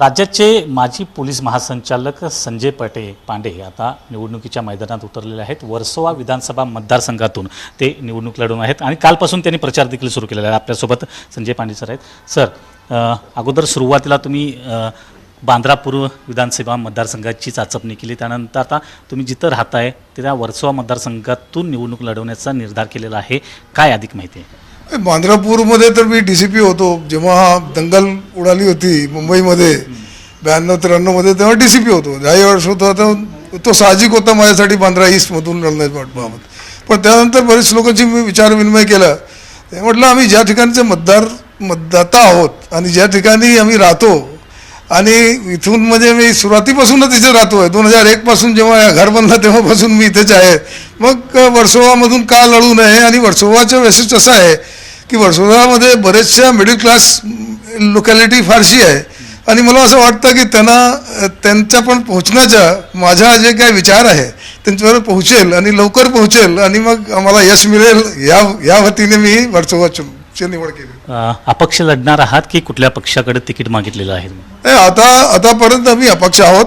राज्याचे माजी पोलीस महासंचालक संजय पटे पांडे हे आता निवडणुकीच्या मैदानात उतरलेले आहेत. वर्सोवा विधानसभा मतदारसंघातून ते निवडणूक लढवून आहेत आणि कालपासून त्यांनी प्रचार देखील सुरू केलेला आहे. आपल्यासोबत संजय पांडे सर आहेत. सर अगोदर सुरुवातीला तुम्ही बांद्रापूर बांद्रा पूर्व विधानसभा मतदारसंघाची चाचपणी केली. त्यानंतर आता तुम्ही जिथं राहताय ते त्या वर्सोवा मतदारसंघातून निवडणूक लढवण्याचा निर्धार केलेला आहे. काय अधिक माहिती आहे? बांद्रापूरमध्ये तर मी डी सी पी होतो. जेव्हा दंगल उडाली होती मुंबईमध्ये ब्याण्णव त्र्याण्णवमध्ये तेव्हा डी सी पी होतो. दहाही वर्ष होतो तर तो साहजिक होता माझ्यासाठी बांद्रा ईस्टमधून लढण्याबाबत पण त्यानंतर बरेच लोकांची मी विचारविनिमय केला. ते म्हटलं आम्ही ज्या ठिकाणचे मतदार मतदाता आहोत आणि ज्या ठिकाणी आम्ही राहतो आणि इथून म्हणजे मी सुरुवातीपासूनच इथे राहतो आहे दोन हजार एकपासून जेव्हा घर बनलं तेव्हापासून मी इथेच आहे. मग वर्सोवामधून का लढू नये? आणि वर्सोवाचं वैशिष्ट्य असं आहे की वर्सोवामध्ये बरेचशा मिडल क्लास लोकॅलिटी फारशी आहे. आणि मला असं वाटतं की त्यांना त्यांच्या पण पोहोचण्याचा माझा जे काय विचार आहे त्यांच्यावर पोहोचेल आणि लवकर पोहोचेल आणि मग आम्हाला यश मिळेल या या वतीने मी वर्सोवाची निवड केली. अ, अपक्ष लढणार आहात की कुठल्या पक्षाकडे तिकीट मागितलेलं आहे? नाही आता आतापर्यंत आम्ही अपक्ष आहोत.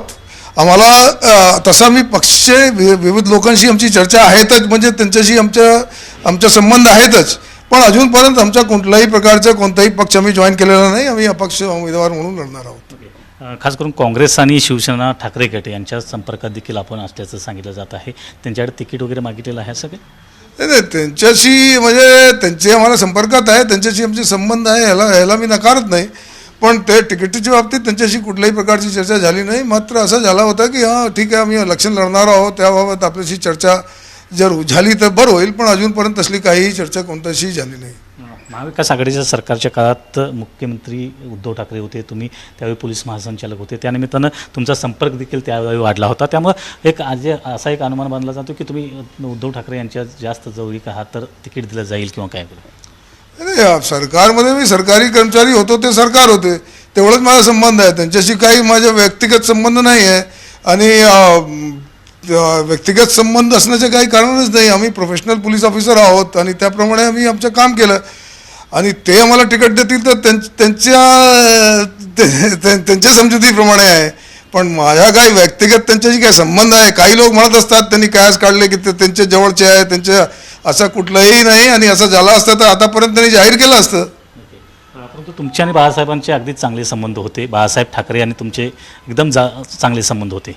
आम्हाला अ, तसा मी पक्ष वि- विविध लोकांशी आमची चर्चा आहेतच म्हणजे त्यांच्याशी आमच्या आमचा संबंध आहेतच. पण अजूनपर्यंत आमच्या कुठल्याही प्रकारचा कोणताही पक्ष आम्ही जॉईन केलेला नाही. आम्ही अपक्ष उमेदवार म्हणून लढणार आहोत. अ, खास करून काँग्रेस आणि शिवसेना ठाकरे गट यांच्या संपर्कात देखील आपण असल्याचं सांगितलं जात आहे. त्यांच्याकडे तिकीट वगैरे मागितलेलं आहे सगळे नाही नाही त्यांच्याशी म्हणजे त्यांचे आम्हाला संपर्कात आहे त्यांच्याशी आमचे संबंध आहे ह्याला ह्याला मी नकारत नाही. पण ते तिकिटीच्या बाबतीत त्यांच्याशी कुठल्याही प्रकारची चर्चा झाली नाही. मात्र असं झाला होता की हां ठीक आहे आम्ही इलेक्शन लढणार आहोत. त्याबाबत आपल्याशी चर्चा जर झाली तर बरं होईल पण अजूनपर्यंत तसली काहीही चर्चा कोणत्याशी झाली नाही. महाविकास आघाडीच्या सरकारच्या काळात मुख्यमंत्री उद्धव ठाकरे होते तुम्ही त्यावेळी पोलीस महासंचालक होते. त्यानिमित्तानं तुमचा संपर्क देखील त्यावेळी वाढला होता. त्यामुळं एक आज असा एक अनुमान बांधला जातो की तुम्ही उद्धव ठाकरे यांच्या जास्त जवळीक आहात तर तिकीट दिलं जाईल किंवा काय नाही सरकारमध्ये मी सरकारी कर्मचारी होतो ते सरकार होते. तेवढंच माझा संबंध आहे. त्यांच्याशी काही माझा व्यक्तिगत संबंध नाही आहे. आणि व्यक्तिगत संबंध असण्याचे काही कारणच नाही. आम्ही प्रोफेशनल पोलीस ऑफिसर आहोत आणि त्याप्रमाणे आम्ही आमचं काम केलं. आणि ते आम्हाला तिकीट देतील तर त्यांच्या ते- त्यांच्या समजुतीप्रमाणे आहे. पण माझ्या काही व्यक्तिगत त्यांच्याशी काय संबंध आहे. काही लोक म्हणत असतात त्यांनी कायच काढले की ते त्यांच्या जवळचे आहे त्यांच्या असं कुठलंही नाही आणि असं झाला असतं तर आतापर्यंत त्यांनी जाहीर केलं असतं. परंतु तुमचे आणि बाळासाहेबांचे अगदी चांगले संबंध होते. बाळासाहेब ठाकरे आणि तुमचे एकदम जा चांगले संबंध होते.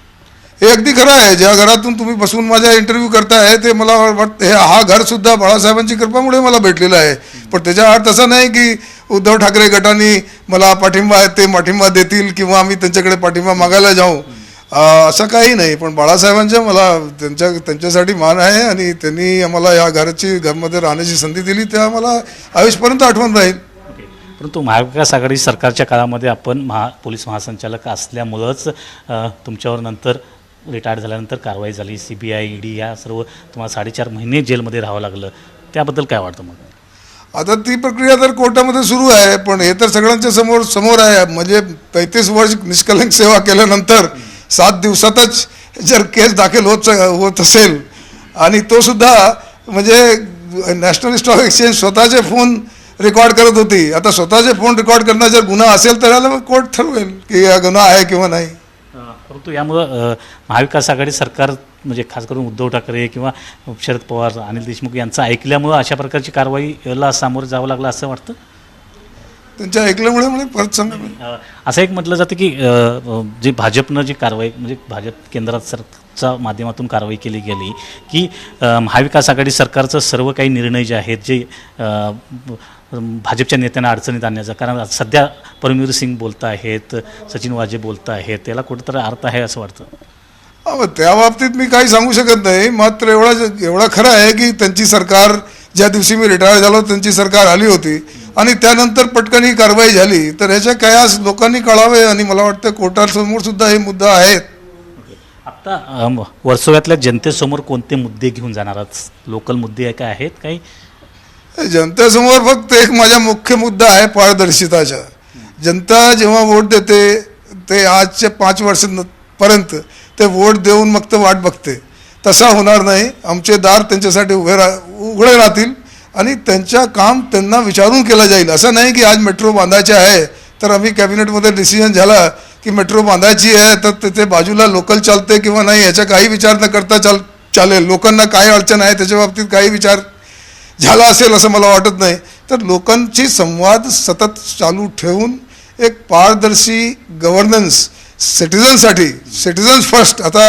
हे अगदी खरं आहे. ज्या घरातून तुम्ही बसून माझा इंटरव्ह्यू करताय ते मला वाटतं हे हा घरसुद्धा बाळासाहेबांची कृपामुळे मला भेटलेलं आहे. पण त्याच्या अर्थ असा नाही की उद्धव ठाकरे गटाने मला पाठिंबा आहे ते पाठिंबा देतील किंवा आम्ही त्यांच्याकडे पाठिंबा मागायला जाऊ. असं काही नाही. पण बाळासाहेबांच्या मला त्यांच्या त्यांच्यासाठी मान आहे आणि त्यांनी आम्हाला या घराची घरमध्ये राहण्याची संधी दिली त्या मला आयुषपर्यंत आठवण राहील. परंतु महाविकास आघाडी सरकारच्या काळामध्ये आपण महा पोलीस महासंचालक असल्यामुळंच तुमच्यावर नंतर रिटायर झाल्यानंतर कारवाई झाली. सी बी आय ईडी या सर्व तुम्हाला साडेचार महिने जेलमध्ये राहावं लागलं. त्याबद्दल काय वाटतं मग? आता ती प्रक्रिया तर कोर्टामध्ये सुरू आहे पण हे तर सगळ्यांच्या समोर समोर आहे. म्हणजे पैतीस वर्ष निष्कलंक सेवा केल्यानंतर सात दिवसातच जर केस दाखल होत होत असेल आणि तो सुद्धा म्हणजे नॅशनल स्टॉक एक्सचेंज स्वतःचे फोन रेकॉर्ड करत होती. आता स्वतःचे फोन रेकॉर्ड करणं जर गुन्हा असेल तर याला मग कोर्ट ठरवेल की हा गुन्हा आहे किंवा नाही. परंतु यामुळं महाविकास आघाडी सरकार म्हणजे खास करून उद्धव ठाकरे किंवा शरद पवार अनिल देशमुख यांचं ऐकल्यामुळं अशा प्रकारची कारवाईला सामोरं जावं लागलं असं वाटतं? त्यांच्या ऐकल्यामुळे मला परत सांगा असं एक म्हटलं जातं की जे भाजपनं जी कारवाई म्हणजे भाजप केंद्रात च्या माध्यमातून कारवाई केली गेली की महाविकास आघाडी सरकारचं सर्व काही निर्णय जे आहेत जे भाजपच्या नेत्यांना अडचणीत आणण्याचा कारण सध्या परमवीर सिंग बोलत आहेत सचिन वाजे बोलत आहेत त्याला कुठंतरी अर्थ आहे असं वाटतं? त्या बाबतीत मी काही सांगू शकत नाही. मात्र एवढा एवढा खरं आहे की त्यांची सरकार ज्या दिवशी मी रिटायर झालो त्यांची सरकार आली होती. आणि त्यानंतर पटकन ही कारवाई झाली. तर ह्याच्या कयास लोकांनी कळावे आणि मला वाटतं कोर्टासमोर सुद्धा हे मुद्दा आहेत. आत्ता वर्सोव्यातल्या जनतेसमोर कोणते मुद्दे घेऊन जाणार? आहात लोकल मुद्दे काय आहेत काही? जनतेसमोर फक्त एक माझा मुख्य मुद्दा आहे पारदर्शिताचा. जनता जेव्हा वोट देते ते आजच्या पाच वर्षांपर्यंत ते वोट देऊन मग ते वाट बघते. तसा होणार नाही. आमचे दार त्यांच्यासाठी उभे रा उघडे राहतील आणि त्यांच्या काम त्यांना विचारून केलं जाईल. असं नाही की आज मेट्रो बांधायचे आहे तर आम्ही कॅबिनेटमध्ये डिसिजन झाला की मेट्रो बांधायची आहे तर तिथे बाजूला लोकल चालते किंवा नाही याचा काही विचार न करता चाल चालेल. लोकांना काय अडचण आहे त्याच्या बाबतीत काही विचार झाला असेल असं मला वाटत नाही. तर लोकांची संवाद सतत चालू ठेवून एक पारदर्शी गव्हर्नन्स सिटिझनसाठी सिटिझन्स फर्स्ट आता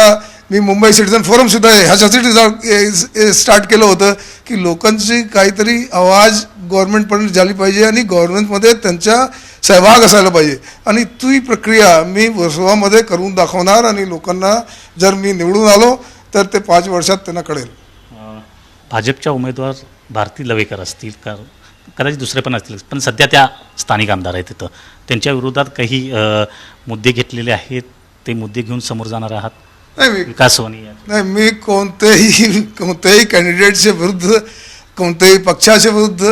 मी मुंबई सिटिझन फोरमसुद्धा ह्याच्यासाठी स्टार्ट केलं होतं की लोकांची काहीतरी आवाज गव्हर्नमेंटपर्यंत झाली पाहिजे आणि गव्हर्नमेंटमध्ये त्यांचा सहभाग असायला पाहिजे. आणि ती प्रक्रिया मी वर्सोवामध्ये करून दाखवणार आणि लोकांना जर मी निवडून आलो तर ते पाच वर्षात त्यांना कळेल. भाजपच्या उमेदवार भारती लवेकर असतील का कदाचित दुसरे पण असतील पण सध्या त्या स्थानिक आमदार आहेत तिथं. त्यांच्या विरोधात काही मुद्दे घेतलेले आहेत ते मुद्दे घेऊन समोर जाणार आहात? नाही मी विकास सोनी नाही मी कोणत्याही कोणत्याही कॅन्डिडेटच्या विरुद्ध कोणत्याही पक्षाच्या विरुद्ध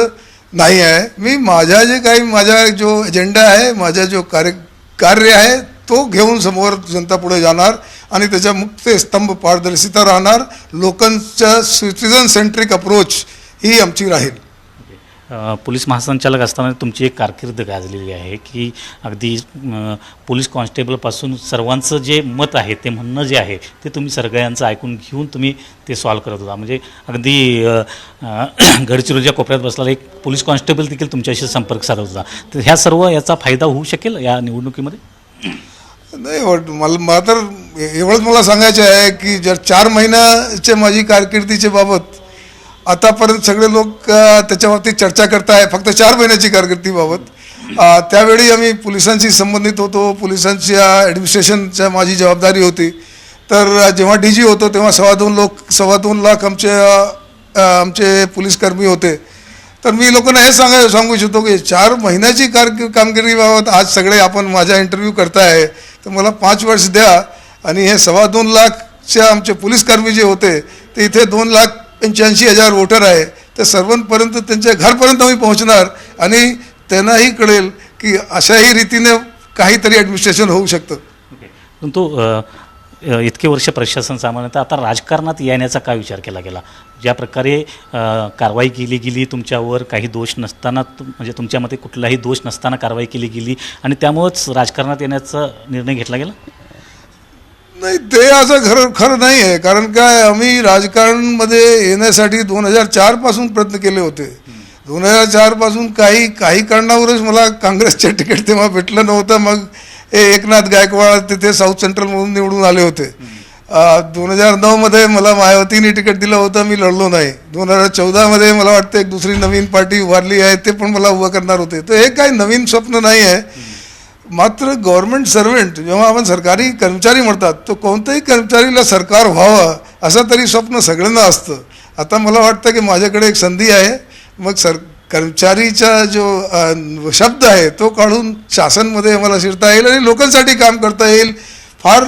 नाही आहे. मी माझा जे काही माझा जो एजेंडा आहे माझा जो कार्य कार्य आहे तो घेऊन समोर जनता पुढे जाणार आणि त्याच्या मुख्य स्तंभ पारदर्शिता राहणार. लोकांच्या सिटिझन सेंट्रिक अप्रोच ही आमची राहील. पोलीस महासंचालक असताना तुमची एक कारकीर्द गाजलेली आहे की अगदी पोलीस कॉन्स्टेबलपासून सर्वांचं जे मत आहे ते म्हणणं जे आहे ते तुम्ही सगळ्यांचं ऐकून घेऊन तुम्ही ते सॉल्व करत होता. म्हणजे अगदी गडचिरोलीच्या कोपऱ्यात बसलेला एक पोलीस कॉन्स्टेबल देखील तुमच्याशी संपर्क साधत होता. तर ह्या सर्व याचा फायदा होऊ शकेल या निवडणुकीमध्ये? नाही वाट- मला मला तर एवढंच मला सांगायचं आहे की जर चार महिन्याच्या माझी कारकिर्दीच्या बाबत आतापर्यंत सगळे लोक त्याच्यावरती चर्चा करत चर्चा करताय फक्त चार महिन्याची कारकिर्दीबाबत. त्यावेळी आम्ही पोलिसांशी संबंधित होतो पोलिसांच्या ॲडमिनिस्ट्रेशनच्या माझी जबाबदारी होती. तर जेव्हा डी जी होतो तेव्हा सव्वा दोन लोक सव्वा दोन लाख आमचे आमचे पोलीसकर्मी होते. तर मी लोकांना हे सांगा सांगू इच्छितो की चार महिन्याची कार कामगिरीबाबत आज सगळे आपण माझा इंटरव्ह्यू करताय. तर मला पाच वर्ष द्या. आणि हे सव्वा दोन लाखचे आमचे पोलीसकर्मी जे होते ते इथे दोन लाख पंच्याऐंशी हजार वोटर आहे तर सर्वांपर्यंत त्यांच्या घरपर्यंत आम्ही पोहोचणार आणि त्यांनाही कळेल की अशाही रीतीने काहीतरी ॲडमिनिस्ट्रेशन होऊ शकतं. परंतु इतके वर्ष प्रशासन सामान्यतः आता राजकारणात येण्याचा काय विचार केला गेला? ज्या प्रकारे कारवाई केली गेली तुमच्यावर काही दोष नसताना म्हणजे तुमच्यामध्ये कुठलाही दोष नसताना कारवाई केली गेली आणि त्यामुळंच राजकारणात येण्याचा निर्णय घेतला गेला? नाही ते असं खरं खरं नाही आहे कारण काय आम्ही राजकारणमध्ये येण्यासाठी दोन हजार चारपासून प्रयत्न केले होते. दोन हजार चारपासून काही काही कारणावरच मला काँग्रेसचे तिकीट तेव्हा भेटलं नव्हतं. मग हे एकनाथ गायकवाड तिथे साऊथ सेंट्रलमधून निवडून आले होते. दोन हजार नऊमध्ये मला मायावतीने तिकीट दिलं होतं मी लढलो नाही. दोन हजार चौदामध्ये मला वाटतं एक दुसरी नवीन पार्टी उभारली आहे ते पण मला उभं करणार होते. तर हे काही नवीन स्वप्न नाही आहे मात्र गव्हर्नमेंट सर्वंट जेव्हा आपण सरकारी कर्मचारी म्हणतात तर कोणत्याही कर्मचारीला सरकार व्हावं असं तरी स्वप्न सगळ्यांना असतं. आता मला वाटतं की माझ्याकडे एक संधी आहे. मग सर कर्मचारीचा जो शब्द आहे तो काढून शासनमध्ये मला शिरता येईल आणि लोकांसाठी काम करता येईल. फार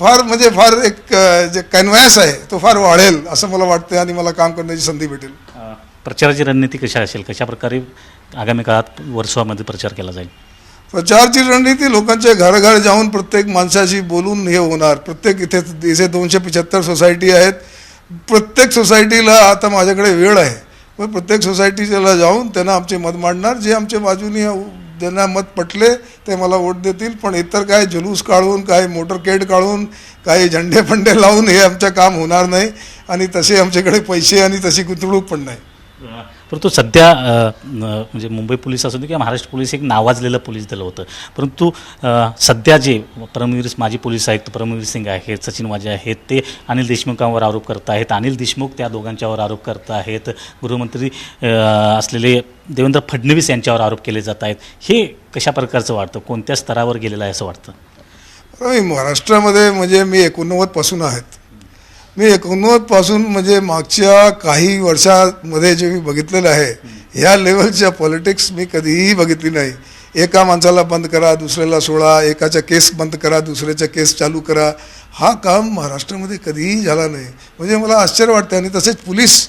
फार म्हणजे फार एक जे कॅनव्हॅस आहे तो फार वाढेल असं मला वाटतं आणि मला काम करण्याची संधी भेटेल. प्रचाराची रणनीती कशा असेल? कशा प्रकारे आगामी काळात वर्षामध्ये प्रचार केला जाईल? प्रचारची रणनीती लोकांच्या घराघर जाऊन प्रत्येक माणसाशी बोलून हे होणार. प्रत्येक इथे इथे दोनशे पंच्याहत्तर सोसायटी आहेत. प्रत्येक सोसायटीला आता माझ्याकडे वेळ आहे. मग प्रत्येक सोसायटीला जाऊन त्यांना आमचे मत मांडणार. जे आमच्या बाजूनी ज्यांना मत पटले ते मला वोट देतील. पण इतर काय जुलूस काढून काय मोटरकेड काढून काही झंडे फंडे लावून हे आमचं काम होणार नाही. आणि तसे आमच्याकडे पैसे आणि तशी गुंतवणूक पण नाही. परंतु सध्या म्हणजे मुंबई पोलीस असू दे किंवा महाराष्ट्र पोलीस एक नावाजलेलं पोलीस दल होतं. परंतु सध्या जे परमवीर माजी पोलीस आयुक्त परमवीर सिंग आहेत सचिन वाजे आहेत ते अनिल देशमुखांवर आरोप करत आहेत. अनिल देशमुख त्या दोघांच्यावर आरोप करत आहेत. गृहमंत्री असलेले देवेंद्र फडणवीस यांच्यावर आरोप केले जात आहेत. हे कशा प्रकारचं वाटतं? कोणत्या स्तरावर गेलेलं आहे असं वाटतं? महाराष्ट्रामध्ये म्हणजे मी एकोणनव्वदपासून आहेत. मी एकोणनव्वदपासून म्हणजे मागच्या काही वर्षामध्ये जे मी बघितलेलं आहे ह्या लेवलच्या पॉलिटिक्स मी कधीही बघितली नाही. एका माणसाला बंद करा दुसऱ्याला सोडा एकाच्या केस बंद करा दुसऱ्याच्या केस चालू करा. हा काम महाराष्ट्रामध्ये कधीही झाला नाही. म्हणजे मला आश्चर्य वाटतं आणि तसेच पोलीस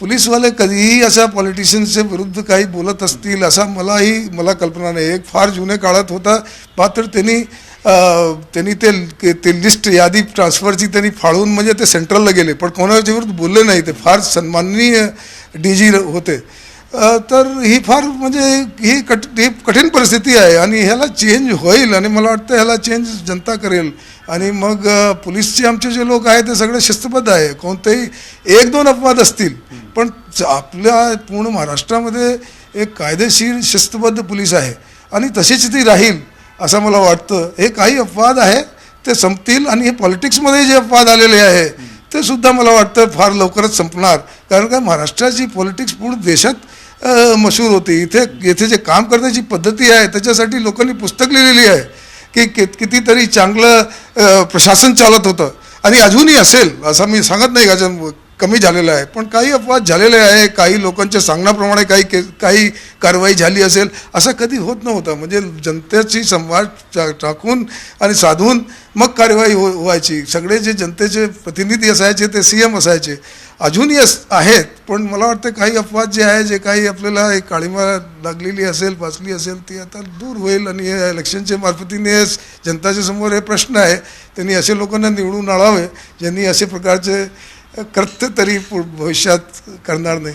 पोलीसवाले कधीही अशा पॉलिटिशियन्सच्या विरुद्ध काही बोलत असतील असा मलाही मला कल्पना नाही. एक फार जुन्या काळात होता मात्र त्यांनी त्यांनी ते ते लिस्ट यादी ट्रान्सफरची त्यांनी फाळून म्हणजे ते सेंट्रलला गेले. पण कोणाच्या विरुद्ध बोलले नाही ते. फार सन्माननीय डी जी होते. तर ही फार म्हणजे ही कठ ही कठीण परिस्थिती आहे आणि ह्याला चेंज होईल आणि मला वाटतं ह्याला चेंज जनता करेल. आणि मग पोलीसचे आमचे जे लोक आहेत ते सगळे शिस्तबद्ध आहे. कोणतेही एक दोन अपवाद असतील. पण आपल्या पूर्ण महाराष्ट्रामध्ये एक कायदेशीर शिस्तबद्ध पोलीस आहे. आणि तशीच ती राहील. असं मला वाटतं. हे काही अपवाद आहे ते संपतील आणि हे पॉलिटिक्समध्ये जे अपवाद आलेले आहे ते सुद्धा मला वाटतं फार लवकरच संपणार. कारण का महाराष्ट्राची पॉलिटिक्स पूर्ण देशात मशहूर होती. इथे येथे जे काम करण्याची पद्धती आहे त्याच्यासाठी लोकांनी पुस्तक लिहिलेली आहे की कि- कितीतरी चांगलं प्रशासन चालत होतं. आणि अजूनही असेल असं मी सांगत नाही का कमी झालेलं आहे. पण काही अपवाद झालेले आहे काही लोकांच्या सांगण्याप्रमाणे काही के काही कारवाई झाली असेल असं कधी होत नव्हतं. म्हणजे जनतेची संवाद टाकून आणि साधून मग कार्यवाही हो व्हायची. सगळे जे जनतेचे प्रतिनिधी असायचे ते सी एम असायचे. अजूनही अस आहेत पण मला वाटतं काही अपवाद जे आहे जे काही आपल्याला एक काळीमा लागलेली असेल वाचली असेल ती आता दूर होईल. आणि हे इलेक्शनच्या मार्फतीने जनताच्या समोर हे प्रश्न आहे. त्यांनी असे लोकांना निवडून आणावे ज्यांनी असे प्रकारचे कृत्य तरी भविष्यात करणार नाही.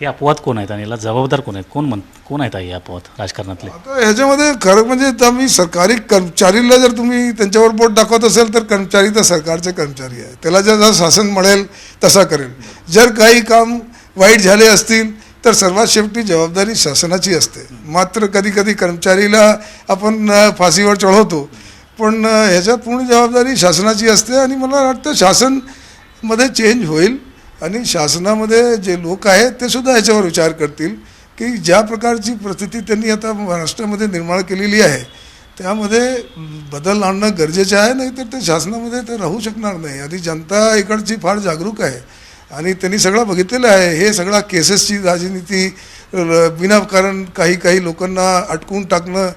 हे अपवाद कोण आहेत आणि याला जबाबदार कोण आहेत? कोण म्हण कोण आहेत हे अपवाद राजकारणातले? आता ह्याच्यामध्ये खरं म्हणजे तर मी सरकारी कर्मचारीला जर तुम्ही त्यांच्यावर बोट दाखवत असेल तर कर्मचारी तर सरकारचे कर्मचारी आहे त्याला जर शासन म्हणेल तसा करेल. जर काही काम वाईट झाले असतील तर सर्वात शेवटी जबाबदारी शासनाची असते. मात्र कधी कधी कर्मचारीला आपण फाशीवर चढवतो. पण ह्याच्यात पूर्ण जबाबदारी शासनाची असते आणि मला वाटतं मध्ये चेंज होईल आणि शासनामध्ये जे लोक आहेत ते सुद्धा याच्यावर विचार करतील की ज्या प्रकारची परिस्थिती त्यांनी आता महाराष्ट्रामध्ये निर्माण केलेली आहे त्यामध्ये बदल आणणं गरजेचं आहे नाही तर ते शासनामध्ये ते राहू शकणार नाही. आणि जनता इकडची फार जागरूक आहे आणि त्यांनी सगळं बघितलेलं आहे. हे सगळा केसेसची राजनीती विनाकारण काही काही लोकांना अटकून टाकणं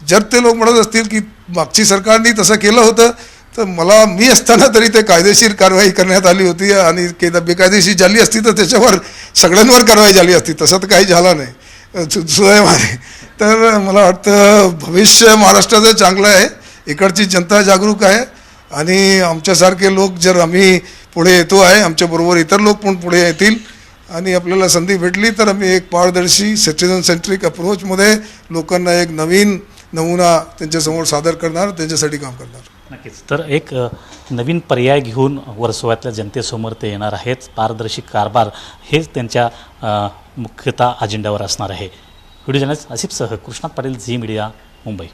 जर ते लोक म्हणत असतील की मागची सरकारने तसं केलं होतं तर मला मी असताना तरी ते कायदेशीर कारवाई करण्यात आली होती आणि के बेकायदेशीर झाली असती तर त्याच्यावर सगळ्यांवर कारवाई झाली असती. तसं तर काही झालं नाही. सु- सुदैवाने तर मला वाटतं भविष्य महाराष्ट्राचं चांगलं आहे. इकडची जनता जागरूक आहे. आणि आमच्यासारखे लोक जर आम्ही पुढे येतो आहे आमच्याबरोबर इतर लोक पण पुढे येतील आणि आपल्याला संधी भेटली तर आम्ही एक पारदर्शी सिटिझन सेंट्रिक अप्रोचमध्ये लोकांना एक नवीन नमुना त्यांच्यासमोर सादर करणार त्यांच्यासाठी काम करणार. नक्कीच. तर एक नवीन पर्याय घेऊन वर्सोव्यातल्या जनतेसमोर ते येणार आहेत. पारदर्शी कारभार हेच त्यांच्या मुख्यतः अजेंड्यावर असणार आहे. व्हिडिओ जर्नलिस्ट आसिफसह कृष्णात पाटील झी मीडिया मुंबई.